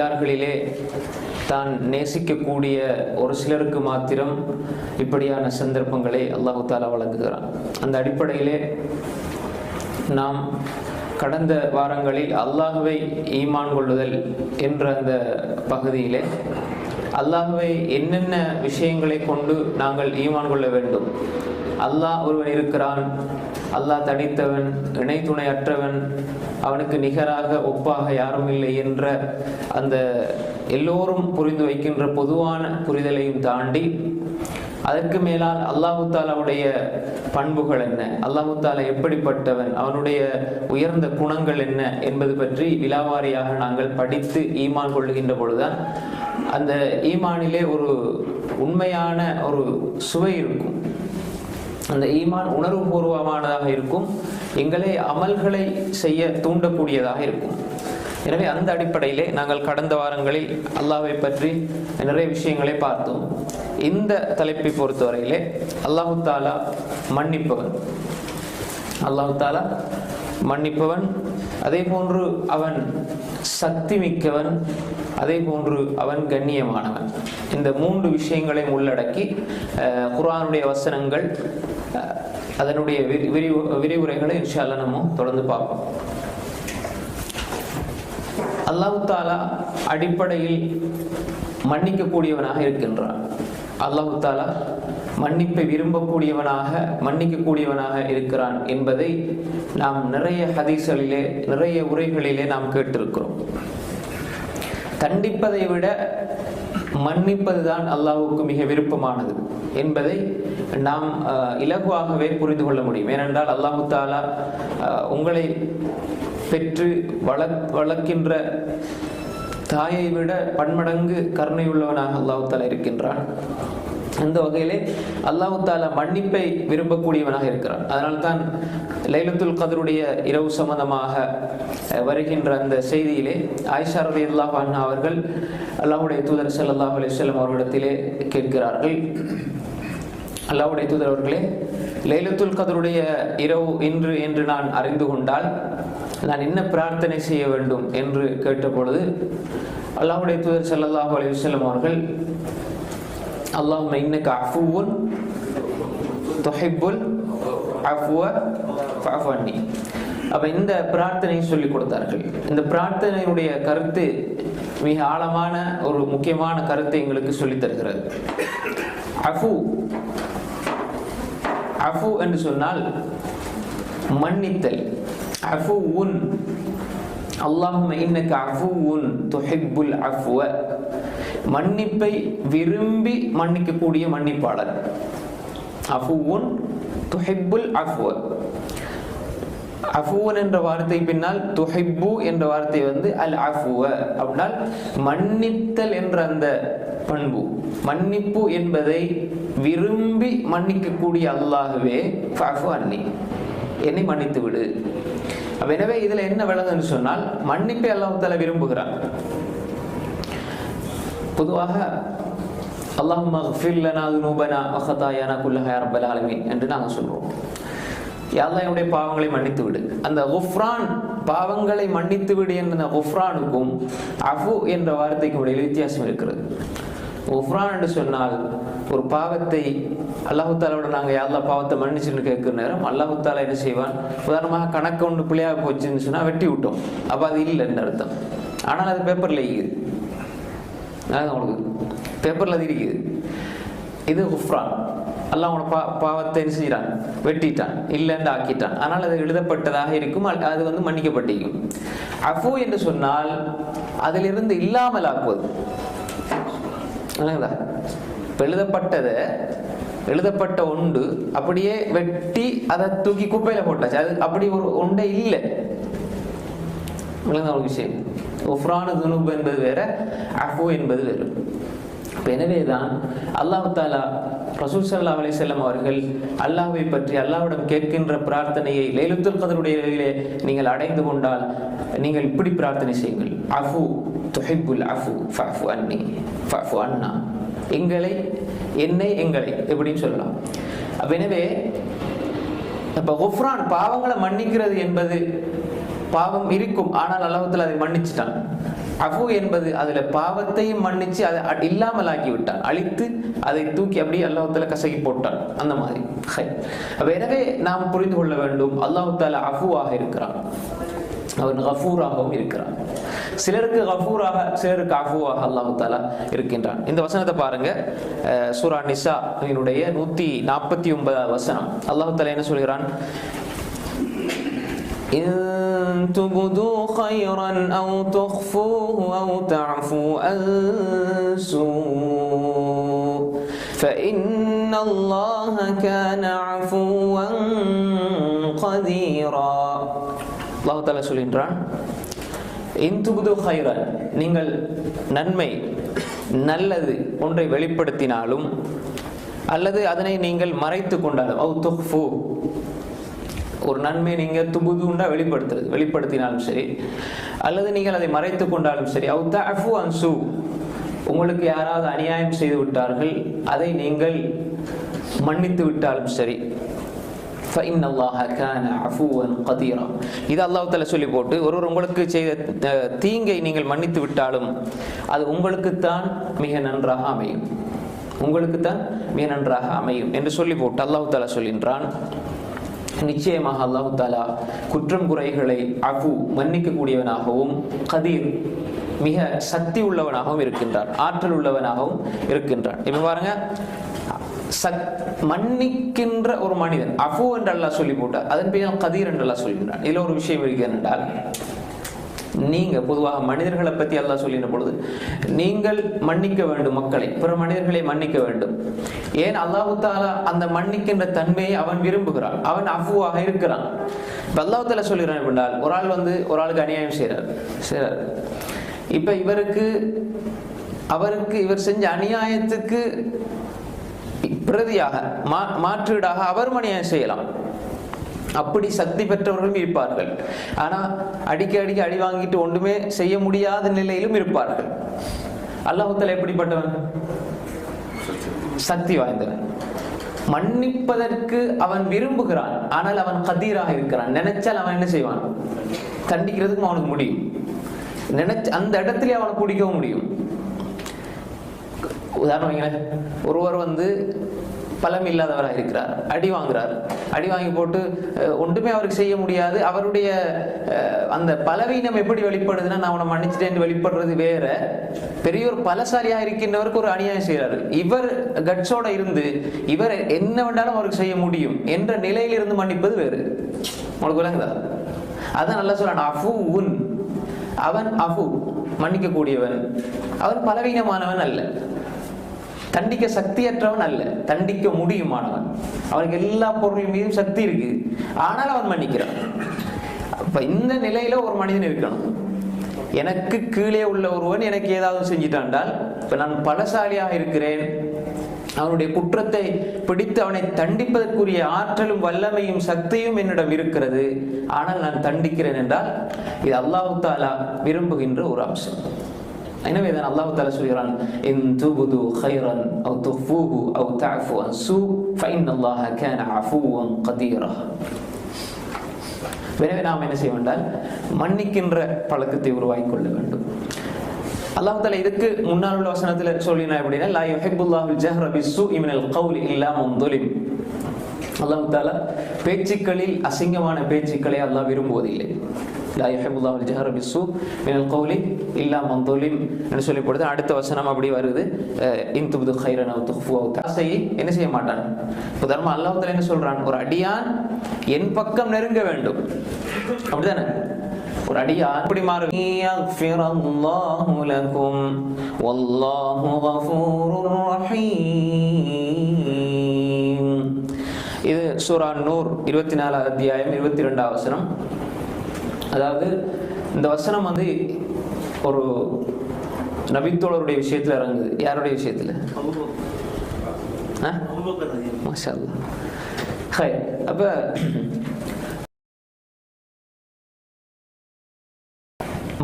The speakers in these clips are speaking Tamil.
யார்களிலே தான் நேசிக்கக்கூடிய ஒரு சிலருக்கு மாத்திரம் இப்படியான சந்தர்ப்பங்களை அல்லாஹு தாலா வழங்குகிறான். அந்த அடிப்படையிலே நாம் கடந்த வாரங்களில் அல்லாஹுவை ஈமான் கொள்ளுதல் என்ற அந்த பகுதியிலே அல்லாஹுவை என்னென்ன விஷயங்களை கொண்டு நாங்கள் ஈமான் கொள்ள வேண்டும்? அல்லாஹ் ஒருவன் இருக்கிறான் அல்லாஹ் தனித்தவன் இணை துணையற்றவன் அவனுக்கு நிகராக ஒப்பாக யாரும் இல்லை என்ற அந்த எல்லோரும் புரிந்து வைக்கின்ற பொதுவான புரிதலையும் தாண்டி அதற்கு மேலால் அல்லாஹு தாலாவுடைய பண்புகள் என்ன? அல்லாஹு தாலா எப்படிப்பட்டவன்? அவனுடைய உயர்ந்த குணங்கள் என்ன என்பது பற்றி விலாவாரியாக நாங்கள் படித்து ஈமான் கொள்ளுகின்ற பொழுதுதான் அந்த ஈமானிலே ஒரு உண்மையான ஒரு சுவை இருக்கும். அந்த ஈமான் உணர்வுபூர்வமானதாக இருக்கும். எங்களை அமல்களை செய்ய தூண்டக்கூடியதாக இருக்கும். எனவே அந்த அடிப்படையிலே நாங்கள் கடந்த வாரங்களில் அல்லாவை பற்றி நிறைய விஷயங்களை பார்த்தோம். இந்த தலைப்பை பொறுத்தவரையிலே அல்லாஹு தாலா மன்னிப்பவன். அல்லாஹு தாலா மன்னிப்பவன். அதே போன்று அவன் சக்தி மிக்கவன் அதே போன்று அவன் கண்ணியமானவன். இந்த மூன்று விஷயங்களையும் உள்ளடக்கி அஹ், குர்ஆனுடைய வசனங்கள் அஹ், அதனுடைய விரி- விரிவுரைகளை இன்ஷால்லா நம்ம தொடர்ந்து பார்ப்போம். அல்லாஹு தாலா அடிப்படையில் மன்னிக்கக்கூடியவனாக இருக்கின்றான். அல்லாஹு தாலா மன்னிப்பை விரும்பக்கூடியவனாக மன்னிக்கக்கூடியவனாக இருக்கிறான் என்பதை நாம் நிறைய ஹதீஸ்களிலே நிறைய உரைகளிலே நாம் கேட்டிருக்கிறோம். தண்டிப்பதை விட மன்னிப்பதுதான் அல்லாஹ்வுக்கு மிக விருப்பமானது என்பதை நாம் அஹ், இலகுவாகவே புரிந்து கொள்ள முடியும். ஏனென்றால் அல்லாஹு தாலா அஹ், உங்களை பெற்று வள வளர்க்கின்ற தாயை விட பன்மடங்கு கருணையுள்ளவனாக அல்லாஹு தாலா இருக்கின்றான். அந்த வகையிலே அல்லாஹு தாலா மன்னிப்பை விரும்பக்கூடியவனாக இருக்கிறான். அதனால்தான் லைலத்துல் கதருடைய இரவு சம்பந்தமாக வருகின்ற அந்த செய்தியிலே ஆயிஷா ரதி அல்லாஹ் அவர்கள் அல்லாஹுடைய தூதர் ஸல்லல்லாஹு அலைஹி வஸல்லம் அவர்களிடத்திலே கேட்கிறார்கள். அல்லாஹ்வுடைய தூதர் அவர்களே லைலத்துல் கதருடைய இரவு இன்று என்று நான் அறிந்து கொண்டால் நான் என்ன பிரார்த்தனை செய்ய வேண்டும் என்று கேட்டபொழுது அல்லாஹ்வுடைய தூதர் ஸல்லல்லாஹு அலி வஸல்லம் அவர்கள் اللهم இன்னக عفو துஹிப்புல் அஃப்வ ஃபஅஃபு அன்னி அப்ப இந்த பிரார்த்தனையை சொல்லி கொடுத்தார்கள். இந்த பிரார்த்தனையுடைய கருத்து மிக ஆழமான ஒரு முக்கியமான கருத்தை எங்களுக்கு சொல்லித் தருகிறது. அஃபு அஃபு என்று சொன்னால் மன்னித்தல். அஃபு உன் அல்லாஹும அஃபு உன் துஹிப்புல் அஃப்வ. மன்னிப்பை விரும்பி மன்னிக்கக்கூடிய மன்னிப்பாளர். அஃபுவுன் துஹிப்புல் அஃப்வ. அஃபுவன் என்ற வார்த்தை பின்னால் துஹிப்பு என்ற வார்த்தை வந்து அல் அஃபுவ. அப்படின்னால் மன்னித்தல் என்ற அந்த பண்பு. மன்னிப்பு என்பதை விரும்பி மன்னிக்கக்கூடிய அல்லாகவே ஃபஅஃபு அன்னி. என்னை மன்னித்து விடு. எனவே இதுல என்ன விளங்குன்னு சொன்னால் மன்னிப்பை அல்லாஹால விரும்புகிறான். பொதுவாக அல்லாஹ் மஃபிர் லனா துனூபனா வ ரப்பல் ஆலமீன் என்று நாங்கள் சொல்றோம். யாழ்லா என்னுடைய பாவங்களை மன்னித்து விடு. அந்த குஃப்ரான் பாவங்களை மன்னித்து விடு என்ற குஃப்ரானுக்கும் அஃபு என்ற வார்த்தைக்கும் இடையில் வித்தியாசம் இருக்கிறது. குஃப்ரான் என்று சொன்னால் ஒரு பாவத்தை அல்லாஹுத்தாலோட நாங்கள் யாழ்லா பாவத்தை மன்னிச்சுன்னு கேட்குற நேரம் அல்லாஹுத்தாலா என்ன செய்வான்? உதாரணமாக கணக்கு ஒன்று பிள்ளையாக போச்சுன்னு சொன்னால் வெட்டி விட்டோம். அப்போ அது இல்லைன்னு அர்த்தம். ஆனால் அது பேப்பரில் இருக்குது அதான் உங்களுக்கு பேப்பரில் அது இருக்குது. இது குஃப்ரான் அல்லாஹ் உன பா பாவத்தை என்ன செஞ்சிட்டான்? வெட்டிட்டான். இல்லைன்னு ஆக்கிட்டான். ஆனால் அது எழுதப்பட்டதாக இருக்கும். அது- அது வந்து மன்னிக்கப்பட்டிருக்கும். அஃபு என்று சொன்னால் அதிலிருந்து இல்லாமல் ஆக்குவது. விளங்குதா? எழுதப்பட்டதை எழுதப்பட்ட ஒன்று அப்படியே வெட்டி அதை தூக்கி குப்பையில் போட்டாச்சு. அது அப்படி ஒரு ஒன்றே இல்லை. விளங்குதா ஒரு விஷயம் உஃப்ரானு துனுப் என்பது வேற அஃபு என்பது வேறு. எனவே தான் அல்லாஹ் தாலா ரசூல் சல்லா அலி செல்லம் அவர்கள் அல்லாஹ்வை பற்றி அல்லாஹ்விடம் கேட்கின்ற பிரார்த்தனையை லேலுத்துல் கதருடைய நீங்கள் அடைந்து கொண்டால் நீங்கள் இப்படி பிரார்த்தனை செய்யுங்கள். அஃபு துஹிபுல் அஃபு ஃபஃபு அன்னி ஃபஃபு அண்ணா எங்களை என்னை எங்களை எப்படின்னு சொல்லலாம். அப்ப எனவே இப்போ குஃப்ரான் பாவங்களை மன்னிக்கிறது என்பது பாவம் இருக்கும். ஆனால் அல்லாஹத்தில் அதை மன்னிச்சிட்டான். அஃபு என்பது அதுல பாவத்தையும் மன்னிச்சு அதை இல்லாமல் ஆக்கி விட்டான் அழித்து அதை தூக்கி அப்படியே அல்லாஹால கசகி போட்டான். அந்த மாதிரி. எனவே நாம் புரிந்து கொள்ள வேண்டும் அல்லாஹால அஃபுவாக இருக்கிறான். அவன் கஃபூராகவும் இருக்கிறான். சிலருக்கு கஃபூராக சிலருக்கு அஃபுவாக அல்லாஹு தாலா இருக்கின்றான். இந்த வசனத்தை பாருங்க. அஹ், சூரா நிஷா இதனுடைய நூத்தி நாற்பத்தி ஒன்பதாவது வசனம். அல்லாஹு தாலா என்ன சொல்கிறான்? تبدوا خيرا أو تخفوه أو تعفوا عن سوء فإن الله كان عفوا قديرا الله تعالى சொல்கின்றான் இன்துபுது ஹைரன் நீங்கள் நன்மை நல்லது ஒன்றை வெளிப்படுத்தினாலும் அல்லது அதனை நீங்கள் மறைத்து கொண்டாலும் அவு துஃபு ஒரு நன்மை நீங்கள் துபுது உண்டா வெளிப்படுத்துறது வெளிப்படுத்தினாலும் சரி. அல்லது நீங்கள் அதை மறைத்து கொண்டாலும் சரி. அவுத்த அஃபு அன்சு உங்களுக்கு யாராவது அநியாயம் செய்து விட்டார்கள் அதை நீங்கள் மன்னித்து விட்டாலும் சரி. இது அல்லாஹால சொல்லி போட்டு ஒருவர் உங்களுக்கு செய்த தீங்கை நீங்கள் மன்னித்து விட்டாலும் அது உங்களுக்குத்தான் மிக நன்றாக அமையும். உங்களுக்குத்தான் மிக நன்றாக அமையும் என்று சொல்லி போட்டு அல்லாஹால சொல்கின்றான். நிச்சயமாக அல்லாஹு தாலா குற்றம் குறைகளை அஃபு மன்னிக்கக்கூடியவனாகவும் கதீர் மிக சக்தி உள்ளவனாகவும் இருக்கின்றான் ஆற்றல் உள்ளவனாகவும் இருக்கின்றான். இப்ப பாருங்க சக் மன்னிக்கின்ற ஒரு மனிதன் அஃபு என்று அல்லாஹ் சொல்லி போட்டார். அதன் பெயர் கதீர் என்று அல்லாஹ் சொல்கின்றான். இதில் ஒரு விஷயம் இருக்கிறது என்றால் நீங்கள் பொதுவாக மனிதர்களை பற்றி எல்லாம் சொல்லின பொழுது நீங்கள் மன்னிக்க வேண்டும் மக்களை பிற மனிதர்களை மன்னிக்க வேண்டும். ஏன் அல்லாஹு தாலா அந்த மன்னிக்கின்ற தன்மையை அவன் விரும்புகிறான் அவன் அஃபுவாக இருக்கிறான். இப்போ அல்லாஹு தாலா சொல்கிறான் என்றால் ஒரு ஆள் வந்து ஒரு ஆளுக்கு அநியாயம் செய்கிறார் செய்கிறார் இப்போ இவருக்கு அவருக்கு இவர் செஞ்ச அநியாயத்துக்கு பிரதியாக மா மாற்றீடாக அவர் அநியாயம் செய்யலாம். அப்படி சக்தி பெற்றவர்களும் இருப்பார்கள். ஆனால் அடிக்க அடிக்க அடி வாங்கிட்டு ஒன்றுமே செய்ய முடியாத நிலையிலும் இருப்பார்கள். அல்லாஹுத்தல எப்படிப்பட்டவன்? சக்தி வாய்ந்தவன். மன்னிப்பதற்கு அவன் விரும்புகிறான். ஆனால் அவன் கதீராக இருக்கிறான். நினைச்சால் அவன் என்ன செய்வான்? தண்டிக்கிறதுக்கும் அவனுக்கு முடியும். நினைச்ச அந்த இடத்துல அவனை பிடிக்கவும் முடியும். உதாரணம் ஒருவர் வந்து பலம் இல்லாதவராக இருக்கிறார். அடி வாங்குறார். அடி வாங்கி போட்டு ஒன்றுமே அவருக்கு செய்ய முடியாது. அவருடைய அஹ், அந்த பலவீனம் எப்படி வெளிப்படுதுன்னா நான் அவனை மன்னிச்சிட்டேன் வெளிப்படுறது வேற. பெரிய ஒரு பலசாலியாக இருக்கின்றவருக்கு ஒரு அநியாயம் செய்கிறாரு இவர் கட்ஸோட இருந்து இவர் என்ன வேண்டாலும் அவருக்கு செய்ய முடியும் என்ற நிலையிலிருந்து மன்னிப்பது வேறு. உங்களுக்கு விளங்குதா? அதான் நல்லா சொல்றான். அஃபு உன் அவன் அஃபு மன்னிக்கக்கூடியவன். அவன் பலவீனமானவன் அல்ல. தண்டிக்க சக்தியற்றவன் அல்ல. தண்டிக்க முடியுமானவன். அவனுக்கு எல்லா பொருள் மீதும் சக்தி இருக்கு. ஆனால் அவன் மன்னிக்கிறான். அப்ப இந்த நிலையில ஒரு மனிதன் இருக்கணும். எனக்கு கீழே உள்ள ஒருவன் எனக்கு ஏதாவது செஞ்சிட்டாண்டால் இப்ப நான் பலசாலியாக இருக்கிறேன். அவனுடைய குற்றத்தை பிடித்து அவனை தண்டிப்பதற்குரிய ஆற்றலும் வல்லமையும் சக்தியும் என்னிடம் இருக்கிறது. ஆனால் நான் தண்டிக்கிறேன் என்றால் இது அல்லாஹு தாலா விரும்புகின்ற ஒரு அம்சம். எனவே தான் அல்லாஹ் தால சொல்கிறான் இன் துபுது ஹைரன் அவ் துஃபூஹு அவ் தஃபு அன் சூ ஃபைன் அல்லாஹ கேன அஃபூவன் கதீரா எனவே நாம் என்ன செய்ய வேண்டால் மன்னிக்கின்ற பழக்கத்தை உருவாக்கி கொள்ள வேண்டும். அல்லாஹ் தால இதுக்கு முன்னால் உள்ள வசனத்துல சொல்லினா அப்படின்னா லா யுஹிப்புல்லாஹுல் ஜஹ்ர பிஸ்ஸூஇ மினல் கௌலி இல்லா முந்துலிம் அல்லாஹ் தால பேச்சுக்களில் அசிங்கமான பேச்சுக்களை அல்லாஹ் விரும்புவதில்லை. லா கௌலி இல்லா மந்தோலிம் என்று சொல்லி போடுது அடுத்த வசனம் அப்படி வருது. இன் துப்து ஹைரன் அவு துஃபு ஆசையை என்ன செய்ய மாட்டான் உதாரணமாக அல்லாஹத்தில் என்ன சொல்கிறான் ஒரு அடியான் என் பக்கம் நெருங்க வேண்டும். அப்படிதானே? ஒரு அடியான் இப்படி மாறும். இது சூரா நூர் இருபத்தி நாலாவது அத்தியாயம் இருபத்தி ரெண்டாவது வசனம். அதாவது இந்த வசனம் வந்து ஒரு நபித்தோழருடைய விஷயத்துல இறங்குது. யாருடைய விஷயத்துல? மாஷா அப்ப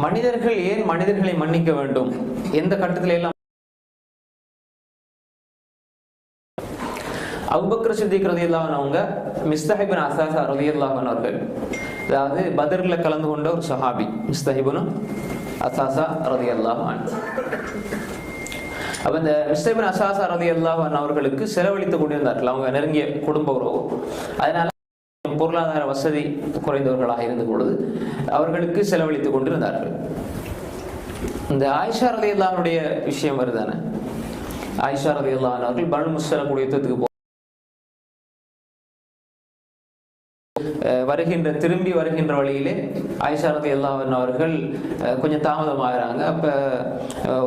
மனிதர்கள் ஏன் மனிதர்களை மன்னிக்க வேண்டும்? எந்த கட்டத்தில எல்லாம் அபுபக்கர் சித்திக் ரதியல்லாஹன் அவங்க மிஸ்தஹிபின் அசாசா ரதியல்லாஹன் அவர்கள் அதாவது பதர்ல கலந்து கொண்ட ஒரு சஹாபி மிஸ்தஹிபுன் அசாசா ரதி அல்லாஹான் அப்ப இந்த மிஸ்டபின் அசாசா ரதி அல்லாஹான் அவர்களுக்கு செலவழித்து கொண்டிருந்தார்கள். அவங்க நெருங்கிய குடும்ப உறவு. அதனால பொருளாதார வசதி குறைந்தவர்களாக இருந்த பொழுது அவர்களுக்கு செலவழித்துக் கொண்டிருந்தார்கள். இந்த ஆயிஷா ரதி அல்லாஹனுடைய விஷயம் வருதானே? ஆயிஷா ரதி அல்லாஹன் அவர்கள் பலன் முஸ்தலக்கூடிய யுத்தத்துக்கு வருகின்ற திரும்பி வருகின்ற வழியிலே ஆயிஷா எல்லாவன் அவர்கள் கொஞ்சம் தாமதமாகறாங்க. அப்போ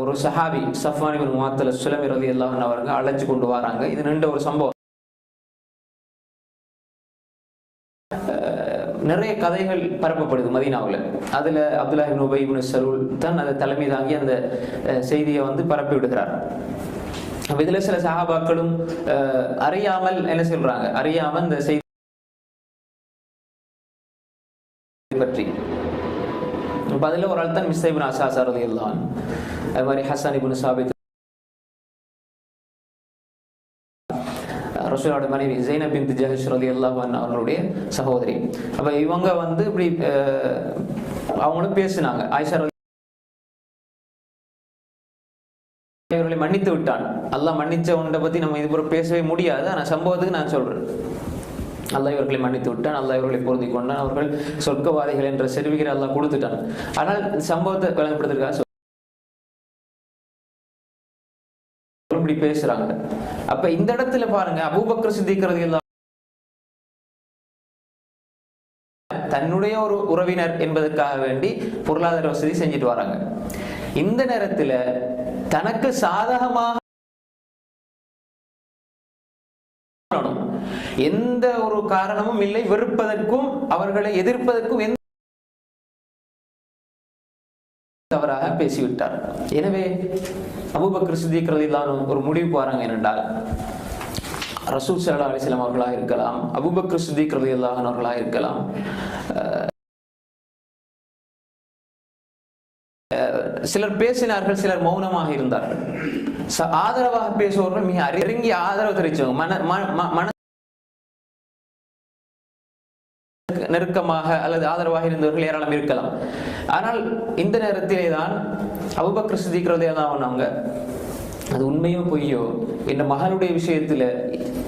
ஒரு சஹாபி சஃபானி பின் முவாத்தல சுலமி ரதி எல்லாவன் அவர்கள் அழைச்சி கொண்டு வராங்க. இது நின்ற ஒரு சம்பவம். நிறைய கதைகள் பரப்பப்படுது மதீனாவில். அதில் அப்துல்லா இப்னு உபை இப்னு சலூல் தான் அதை தலைமை தாங்கி அந்த செய்தியை வந்து பரப்பி விடுகிறார். இதில் சில சஹாபாக்களும் அறியாமல் என்ன சொல்கிறாங்க அறியாமல் இந்த செய்தி பற்றி. அப்ப அதுல ஒரு ஆள் தான் மிஸ் இப்னு அசாஸ் ரலியல்லாஹு அது மாதிரி ஹசன் இப்னு சாபித். ரசூலோட மனைவி ஜெய்னப் பின் ஜஹஷ் ரலியல்லாஹு அன்ஹா அவர்களுடைய சகோதரி. அப்ப இவங்க வந்து இப்படி அவங்களும் பேசினாங்க. ஆயிஷா இவர்களை மன்னித்து விட்டான். அல்லாஹ் மன்னிச்ச உண்டை பத்தி நம்ம இது பேசவே முடியாது. ஆனா சம்பவத்துக்கு நான் சொல்றேன். அல்லா இவர்களை மன்னித்து விட்டான் அல்லா இவர்களை பொருந்தி கொண்டான் அவர்கள் சொர்க்கவாதிகள் என்ற செருவிகளை அல்லா கொடுத்துட்டான். ஆனால் சம்பவத்தை விளங்கப்படுத்திருக்காங்க இப்படி பேசுறாங்க. அப்ப இந்த இடத்துல பாருங்க அபூபக்கர் சித்திக்கிறது எல்லாம் தன்னுடைய ஒரு உறவினர் என்பதற்காக வேண்டி பொருளாதார வசதி செஞ்சுட்டு வராங்க. இந்த நேரத்துல தனக்கு சாதகமாக எந்த ஒரு காரணமும் இல்லை. வெறுப்பதற்கும் அவர்களை எதிர்ப்பதற்கும் எந்த தவறாக பேசிவிட்டார். எனவே அபூபக்கர் சித்திக் ரலியல்லாஹு ஒரு முடிவுக்கு வராங்க என்னென்றால் ரசூல் சல்லா அலிஸ்லாம் அவர்களாக இருக்கலாம் அபூபக்கர் சித்திக் ரலியல்லாஹு அவர்களாக இருக்கலாம் அஹ், சிலர் பேசினார்கள் சிலர் மௌனமாக இருந்தார்கள். ச- ஆதரவாக பேசுபவர்கள் மிக நெருங்கி ஆதரவு தெரிவிச்சவங்க மன ம- மன நெருக்கமாக அல்லது ஆதரவாக இருந்தவர்கள் ஏராளம் இருக்கலாம். ஆனால் இந்த நேரத்திலே தான் அபுபக்கர் சித்திக்கிறதே தான் அவங்க அது உண்மையோ பொய்யோ இந்த மகனுடைய விஷயத்துல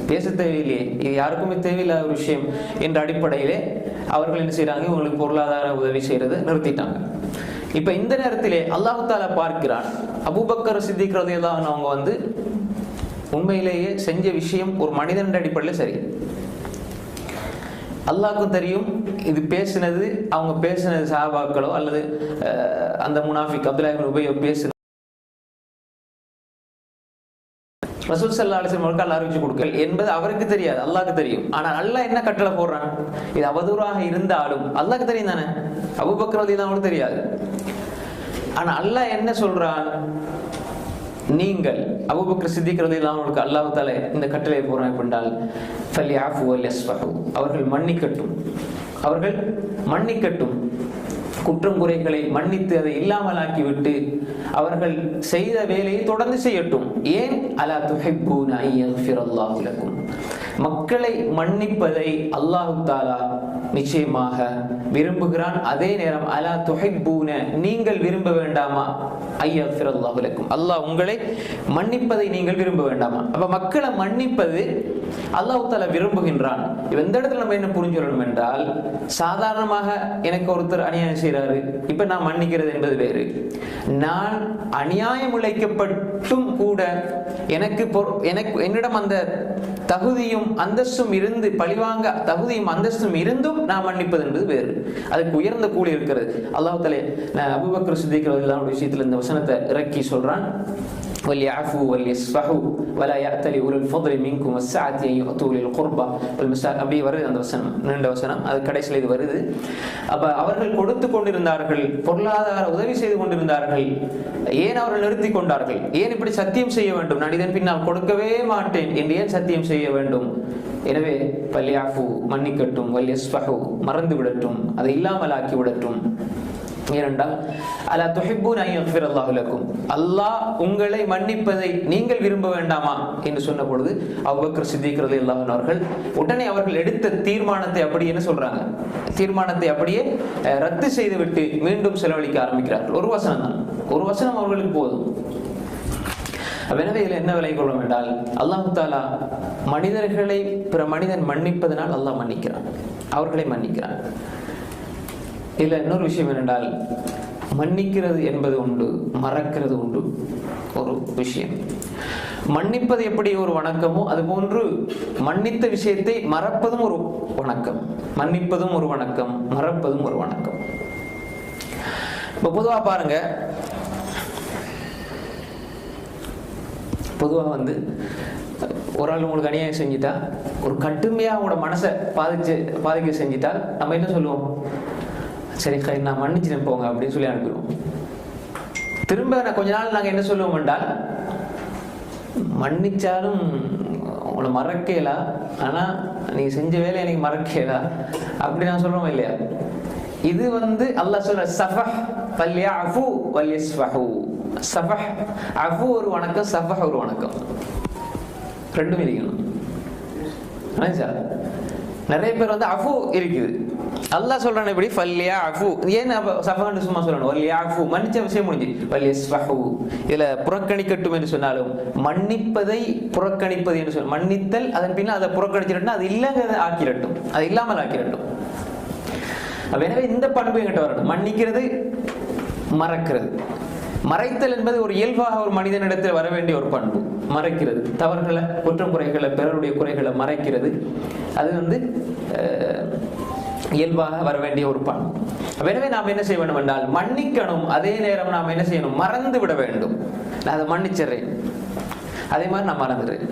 பேச தேவையில்லையே இது யாருக்குமே தேவையில்லாத ஒரு விஷயம் என்ற அடிப்படையிலே அவர்கள் என்ன செய்றாங்க இவங்களுக்கு பொருளாதார உதவி செய்யறதை நிறுத்திட்டாங்க. இப்ப இந்த நேரத்திலே அல்லாஹு தாலா பார்க்கிறான் அபுபக்கர் சித்திக்கிறதே தான் அவங்க வந்து உண்மையிலேயே செஞ்ச விஷயம் ஒரு மனிதன் அடிப்படையில் சரி. அல்லாவுக்கும் தெரியும் இது பேசினது அவங்க பேசினது சாபாக்களோ அல்லது அந்த முனாஃபிக் அப்துல்லாஹிபின் உபயோ பேசின ரசூல் சல்லா அலிஸ்லம் அவருக்கு அல்ல அறிவிச்சு கொடுக்கல். என்பது அவருக்கு தெரியாது அல்லாக்கு தெரியும். ஆனால் அல்லாஹ் என்ன கட்டளை போடுறான் இது அவதூறாக இருந்தாலும் அல்லாக்கு தெரியும் தானே? அபூபக்கர் ரலியல்லாஹு அவங்களுக்கு தெரியாது. ஆனா அல்லாஹ் என்ன சொல்றான்? நீங்கள் அபூபக்கர் சித்திக் ரலியல்லாஹு அவங்களுக்கு அல்லாஹ் தால இந்த கட்டளை போறான் என்றால் ஃபல்யாஃபு வல்யஸ்ஃபஹு. அவர்கள் மன்னிக்கட்டும். அவர்கள் மன்னிக்கட்டும். குற்றம் குறைகளை மன்னித்து அதை இல்லாமலாக்கிவிட்டு அவர்கள் செய்த வேலையை தொடர்ந்து செய்யட்டும். ஏன்? அலா துஹிப்பூன ஐயன் யக்ஃபிரல்லாஹு லக்கும். மக்களை மன்னிப்பதை அல்லாஹு தாலா நிச்சயமாக விரும்புகிறான். அதே நேரம் அலா துஹிப்பூன நீங்கள் விரும்ப வேண்டாமா? ஐயா ஃபிரல்லாஹுலக்கும் அல்லாஹ் உங்களை மன்னிப்பதை நீங்கள் விரும்ப வேண்டாமா? அப்ப மக்களை மன்னிப்பது அல்லாஹு தாலா விரும்புகின்றான். இப்ப இந்த இடத்துல நம்ம என்ன புரிஞ்சுக்கணும் என்றால் சாதாரணமாக எனக்கு ஒருத்தர் அநியாயம் செய்கிறாரு இப்ப நான் மன்னிக்கிறது என்பது வேறு. நான் அநியாயம் இழைக்கப்பட்டும் கூட எனக்கு எனக்கு என்னிடம் அந்த தகுதியும் அந்தஸ்தும் இருந்து பழிவாங்க தகுதியும் அந்தஸ்தும் இருந்தும் நான் மன்னிப்பது என்பது வேறு. அதுக்கு உயர்ந்த கூலி இருக்கிறது. அல்லாஹு தலை அபுபக்கர் சித்திக்கிறது விஷயத்துல இந்த வசனத்தை இறக்கி சொல்றான். وليعفوا وليصفحوا ولا يأتلي أولي الفضل منكم والسعة أن يؤتوا أولي القربى والمساكين அப்படி வருது அந்த வசனம் நீண்ட வசனம் அது கடைசியில் இது வருது அப்ப அவர்கள் கொடுத்து கொண்டிருந்தார்கள் பொருளாதார உதவி செய்து கொண்டிருந்தார்கள் ஏன் அவர்கள் நிறுத்தி கொண்டார்கள் ஏன் இப்படி சத்தியம் செய்ய வேண்டும் நான் இதன் பின்னால் கொடுக்கவே மாட்டேன் என்று ஏன் சத்தியம் செய்ய வேண்டும் எனவே பல்யாஃபு மன்னிக்கட்டும் வல்யஸ்ஃபஹு மறந்து விடட்டும் அதை இல்லாமல் ஆக்கி விடட்டும் ஏனென்றால் அலா துஹிப்பூன் ஐ யக்ஃபிர் அல்லாஹ் உங்களை மன்னிப்பதை நீங்கள் விரும்ப வேண்டாமா? என்று சொன்ன பொழுது அவ்வக்கர் சித்திக்கிறது இல்லாமல் அவர்கள் உடனே அவர்கள் எடுத்த தீர்மானத்தை அப்படி என்ன சொல்றாங்க? தீர்மானத்தை அப்படியே ரத்து செய்துவிட்டு மீண்டும் செலவழிக்க ஆரம்பிக்கிறார்கள். ஒரு வசனம் தான். ஒரு வசனம் அவர்களுக்கு போதும். எனவே இதில் என்ன விலை கொள்ளும் என்றால் அல்லாஹு தாலா மனிதர்களை பிற மனிதன் மன்னிப்பதனால் அல்லாஹ் மன்னிக்கிறான். அவர்களை மன்னிக்கிறான். இதில் இன்னொரு விஷயம் என்னென்றால் மன்னிக்கிறது என்பது உண்டு மறக்கிறது உண்டு. ஒரு விஷயம். மன்னிப்பது எப்படி ஒரு வணக்கமோ அது போன்று மன்னித்த விஷயத்தை மறப்பதும் ஒரு வணக்கம். மன்னிப்பதும் ஒரு வணக்கம் மறப்பதும் ஒரு வணக்கம். இப்போ பொதுவாக பாருங்க. பொதுவாக வந்து ஒரு ஆள் உங்களுக்கு அநியாயம் செஞ்சுட்டா ஒரு கடுமையாக அவங்களோட மனசை பாதிச்சு பாதிக்க செஞ்சுட்டா நம்ம என்ன சொல்லுவோம்? சரி கை நான் மன்னிச்சு போங்க அப்படின்னு சொல்லி அனுப்பிடுவோம். திரும்ப நான் கொஞ்ச நாள் நாங்கள் என்ன சொல்லுவோம் என்றால் மன்னிச்சாலும் உங்களை மறக்கலா? ஆனால் நீங்கள் செஞ்ச வேலையை எனக்கு மறக்கலா? அப்படி நான் சொல்கிறோம் இல்லையா? இது வந்து அல்லாஹ் சொல்ற சஃபஹ் ஃபல்யஃபு வல்யஸ்ஃபஹு. சஃபஹ் அஃபு ஒரு வணக்கம் சஃபஹ் ஒரு வணக்கம். ரெண்டும் இருக்கணும் சார். நிறைய பேர் வந்து அஃபு இருக்குது. அல்லாஹ் சொல்றான் இப்படி ஃபல்லியா அஃபு ஏன் அப்ப சும்மா சொல்லணும்? வல்லியா அஃபு மன்னிச்ச விஷயம் முடிஞ்சு வல்யஸ்ஃபஹு இதுல புறக்கணிக்கட்டும் என்று சொன்னாலும் மன்னிப்பதை புறக்கணிப்பது என்று சொல் மன்னித்தல் அதன் பின்னால் அதை புறக்கணிச்சிடட்டும் அது இல்லாத ஆக்கிரட்டும் அது இல்லாமல் ஆக்கிரட்டும் எனவே இந்த பண்பு என்கிட்ட வரணும். மன்னிக்கிறது மறக்கிறது. மறைத்தல் என்பது ஒரு இயல்பாக ஒரு மனிதனிடத்தில் வர வேண்டிய ஒரு பண்பு. மறைக்கிறது. தவறுகளை குற்றம் குறைகளை பிறருடைய குறைகளை மறைக்கிறது. அது வந்து அஹ், இயல்பாக வர வேண்டிய ஒரு பண்பு எனவே நாம் என்ன செய்ய வேண்டும் என்றால் மன்னிக்கணும். அதே நேரம் நாம் என்ன செய்யணும்? மறந்து விட வேண்டும். நான் அதை மன்னிச்சிடுறேன். அதே மாதிரி நான் மறந்துடுறேன்.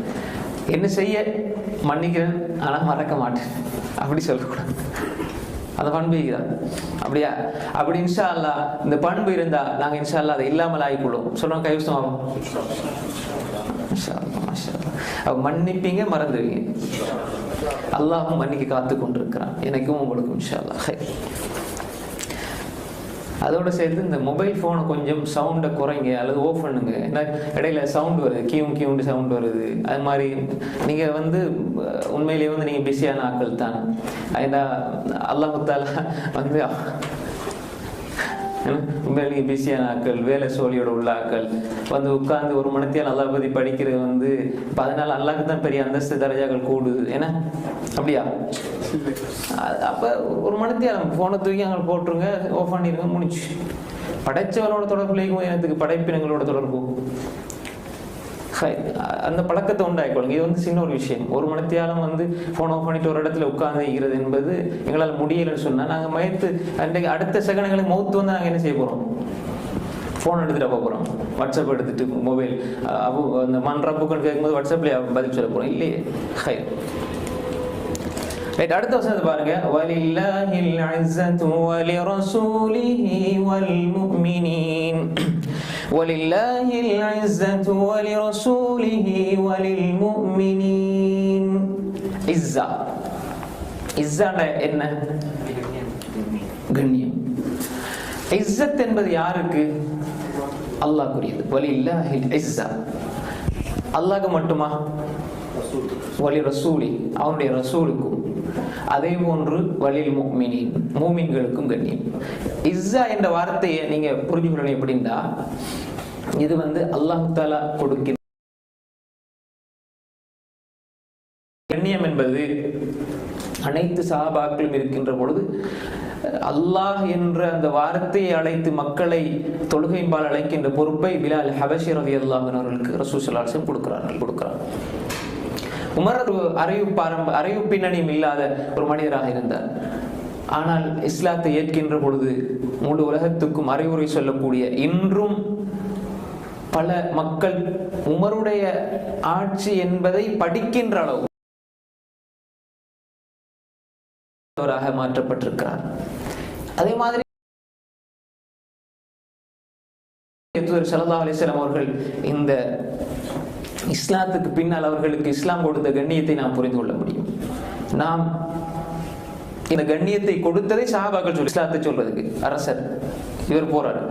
என்ன செய்ய? மன்னிக்கிறேன். ஆனால் மறக்க மாட்டேன். அப்படி சொல்லக்கூடாது. அந்த பண்பு தான் அப்படியா? அப்படி இன்ஷா அல்லாஹ் இந்த பண்பு இருந்தா நாங்க இன்ஷா அல்லாஹ் அதை இல்லாமல் ஆகிக்கொள்ளும் சொல்றோம் கைவசம் ஆகும் மன்னிப்பீங்க மறந்துடுவீங்க. அல்லாஹும் மன்னிக்கு காத்து கொண்டிருக்கிறான். எனக்கும் உங்களுக்கும் இன்ஷா அல்லாஹ் அதோட சேர்த்து இந்த மொபைல் ஃபோனை கொஞ்சம் சவுண்டை குறைங்க அல்லது ஓஃப் பண்ணுங்க. ஏன்னா இடையில சவுண்ட் வருது கியூம் கியூண்டு சவுண்ட் வருது. அது மாதிரி நீங்கள் வந்து உண்மையிலேயே வந்து நீங்கள் பிஸியான ஆட்கள் தான். ஏன்னா அல்லாஹால வந்து உண்மையில பிஸியான ஆட்கள் வேலை சோழியோட உள்ள ஆட்கள் வந்து உட்கார்ந்து ஒரு மனத்தையால் அல்லாஹ் பற்றி படிக்கிறது வந்து இப்போ அதனால் அல்லாஹ்க்கு தான் பெரிய அந்தஸ்து தரஜாக்கள் கூடுது. ஏன்னா அப்படியா? அப்போ ஒரு மனத்தையால் ஃபோனை தூக்கி அங்கே போட்டுருங்க ஓஃப் பண்ணிருங்க முடிச்சு படைச்சவனோட தொடர்பு இருக்கும் எனக்கு படைப்பினங்களோட தொடர்பு. அந்த பழக்கத்தை உண்டாக்கிக்கொள்ளுங்க. இது வந்து சின்ன ஒரு விஷயம். ஒரு மணித்தியாலம் வந்து ஃபோன் ஆஃப் பண்ணிட்டு ஒரு இடத்துல உட்கார்ந்து இருக்கிறது என்பது எங்களால் முடியலைன்னு சொன்னா நாங்க மயத்து அன்றைக்கு அடுத்த செகண்டுகளுக்கு மௌத்து வந்து நாங்க என்ன செய்ய போறோம்? ஃபோன் எடுத்துட்டு போக போறோம். வாட்ஸ்அப் எடுத்துட்டு மொபைல் அப்போ அந்த மன்றப்புக்குன்னு கேட்கும்போது வாட்ஸ்அப்லேயே பதில் சொல்ல போறோம். இல்லையே? ஹை. ரைட் அடுத்த வசனத்தை பாருங்க. வலில்லாஹில் இஸ்ஸத்து வலிரசூலிஹி வல் முஃமினீன் இஸ்ஸத்து வலிரசூலிஹி வலில் முஃமினீன் இஸ்ஸா இஸ்ஸான என்ன? கண்ணியம். இஸ்ஸத் என்பது யாருக்கு? அல்லாஹ்க்குரியது. வலில்லாஹில் இஸ்ஸா அல்லாஹ்க்கு மட்டுமா? வலி ரசூலி அவனுடைய ரசூலுக்கும். அதே போன்று வலில் மூமினின் மூமின்களுக்கும் கண்ணியம் இஸ்ஸா என்ற வார்த்தையை நீங்க புரிஞ்சுக்கணும் எப்படின்னா இது வந்து அல்லாஹ் தாலா கொடுக்கிற கண்ணியம் என்பது அனைத்து சாபாக்களும் இருக்கின்ற பொழுது அல்லாஹ் என்ற அந்த வார்த்தையை அழைத்து மக்களை தொழுகைம்பால் அழைக்கின்ற பொறுப்பை பிலால் ஹபஷி ரவி அல்லாஹன் அவர்களுக்கு ரசூசலாசம் கொடுக்கிறார்கள் கொடுக்கிறார். உமர் ஒரு அறிவு பாரம் அறிவு பின்னணியும் இல்லாத ஒரு மனிதராக இருந்தார். ஆனால் இஸ்லாத்தை ஏற்கின்ற பொழுது முழு உலகத்துக்கும் அறிவுரை சொல்லக்கூடிய இன்றும் பல மக்கள் உமருடைய ஆட்சி என்பதை படிக்கின்ற அளவு மாற்றப்பட்டிருக்கிறார். அதே மாதிரி தூதர் ஸல்லல்லாஹு அவர்கள் இந்த இஸ்லாத்துக்கு பின்னால் அவர்களுக்கு இஸ்லாம் கொடுத்த கண்ணியத்தை நாம் புரிந்து கொள்ள முடியும். நாம் இந்த கண்ணியத்தை கொடுத்ததை சஹாபாக்கள் சொல்லி இஸ்லாத்தை சொல்றதுக்கு. அரசர். இவர் போறாரு.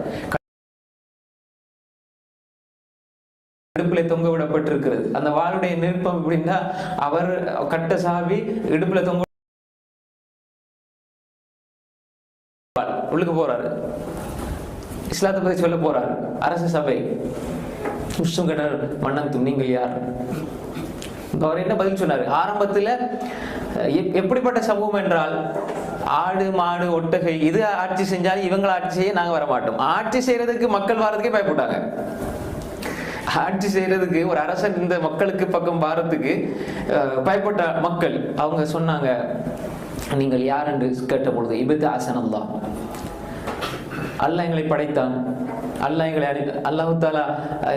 இடுப்புல தொங்க விடப்பட்டிருக்கிறது. அந்த வாளுடைய நிருப்பம் எப்படின்னா அவர் கட்ட சாவி இடுப்புல தொங்க வாள். உள்ளுக்கு போறாரு. இஸ்லாத்தை பத்தி சொல்ல போறாரு. அரசு சபை. முஸ்லிம் கணர் மன்னன் நீங்கள் யார் அவர் என்ன பதில் சொன்னார்? ஆரம்பத்தில் எப்- எப்படிப்பட்ட சமூகம் என்றால் ஆடு மாடு ஒட்டகை இது ஆட்சி செஞ்சாலும் இவங்களை ஆட்சி செய்ய நாங்கள் வர மாட்டோம் ஆட்சி செய்யறதுக்கு மக்கள் வாரதுக்கே பயப்பட்டாங்க. ஆட்சி செய்யறதுக்கு ஒரு அரசன் இந்த மக்களுக்கு பக்கம் வாரத்துக்கு பயப்பட்ட மக்கள் அவங்க சொன்னாங்க நீங்கள் யார்? என்று கேட்ட பொழுது இபத்து ஆசனம் தான் அல்ல எங்களை படைத்தான். அல்லாஹ் எங்களை அனு அல்லாஹு தாலா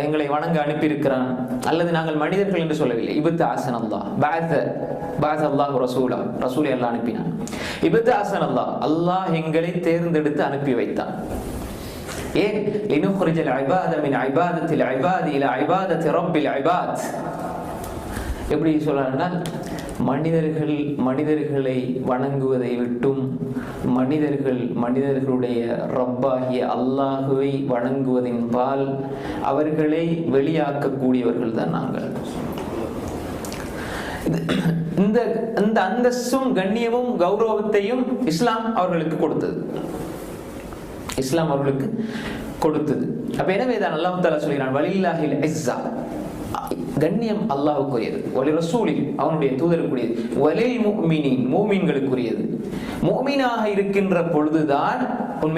எங்களை வணங்க அனுப்பியிருக்கிறான். அல்லது நாங்கள் மனிதர்கள் என்று சொல்லவில்லை. இபத்து ஆசன் அல்லா பாத பாத் அல்லாஹ் ரசூலா. ரசூலை எல்லாம் அனுப்பினான். இபத்து ஆசன் அல்லாஹ் அல்லாஹ் எங்களை தேர்ந்தெடுத்து அனுப்பி வைத்தான். ஏன்? லினுஹ்ரிஜல் ஐபாத மின் ஐபாதத்தில் ஐபாதி இல ஐபாதத்தி ரப்பில் ஐபாத் எப்படி சொல்றாங்கன்னா மனிதர்கள் மனிதர்களை வணங்குவதை விட்டும் மனிதர்கள் மனிதர்களுடைய ரப்பாகிய அல்லாஹுவை வணங்குவதின் பால் அவர்களை வெளியாக்கக்கூடியவர்கள் தான் நாங்கள் இந்த இந்த அந்தஸ்தும் கண்ணியமும் கௌரவத்தையும் இஸ்லாம் அவர்களுக்கு கொடுத்தது. இஸ்லாம் அவர்களுக்கு கொடுத்தது. அப்ப எனவே தான் அல்லாஹு தாலா சொல்கிறான் வலில்லாஹில் இஸ்ஸா. கண்ணியம் அல்லாவுக்குரியது ஒலி ரசூலில் அவனுடைய தூதருக்குரியது. ஒலில் மூமினின் மூமீன்களுக்குரியது. மூமீனாக இருக்கின்ற பொழுதுதான் உண்மை